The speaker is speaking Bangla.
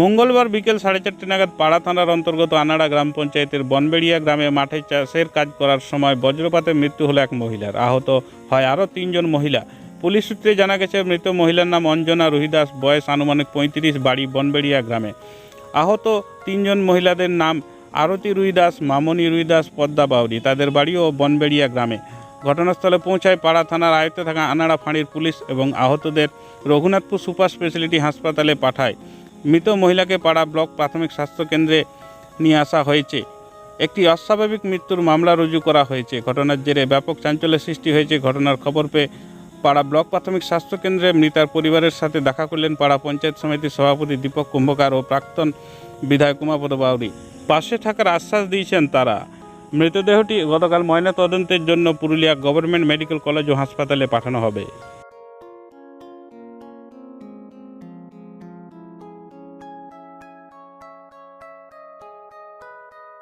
মঙ্গলবার বিকেল সাড়ে চারটে নাগাদ পাড়া থানার অন্তর্গত আনাড়া গ্রাম পঞ্চায়েতের বনবেড়িয়া গ্রামে মাঠে চাষের কাজ করার সময় বজ্রপাতে মৃত্যু হলো এক মহিলার। আহত হয় আরও তিনজন মহিলা। পুলিশ সূত্রে জানা গেছে, মৃত মহিলার নাম অঞ্জনা রুহিদাস, বয়স আনুমানিক পঁয়ত্রিশ, বাড়ি বনবেড়িয়া গ্রামে। আহত তিনজন মহিলাদের নাম আরতি রুইদাস মামনি রুইদাস পদ্মা বাউরি। তাদের বাড়িও বনবেড়িয়া গ্রামে। ঘটনাস্থলে পৌঁছায় পাড়া থানার আয়ত্তে থাকা আনাড়া ফাঁড়ির পুলিশ এবং আহতদের রঘুনাথপুর সুপার স্পেশালিটি হাসপাতালে পাঠায়। মৃত মহিলাকে পাড়া ব্লক প্রাথমিক স্বাস্থ্য কেন্দ্রে নিয়ে আসা হয়েছে। একটি অস্বাভাবিক মৃত্যুর মামলা রুজু করা হয়েছে। ঘটনার জেরে ব্যাপক চাঞ্চল্যের সৃষ্টি হয়েছে। ঘটনার খবর পেয়ে পাড়া ব্লক প্রাথমিক স্বাস্থ্য কেন্দ্রে মৃতার পরিবারের সাথে দেখা করলেন পাড়া পঞ্চায়েত সমিতির সভাপতি দীপক কুম্ভকার ও প্রাক্তন বিধায়ক উমাপদ বাউরি পাশে থাকার আশ্বাস দিয়েছেন তারা। মৃতদেহটি গতকাল ময়নাতদন্তের জন্য পুরুলিয়া গভর্নমেন্ট মেডিকেল কলেজ ও হাসপাতালে পাঠানো হবে।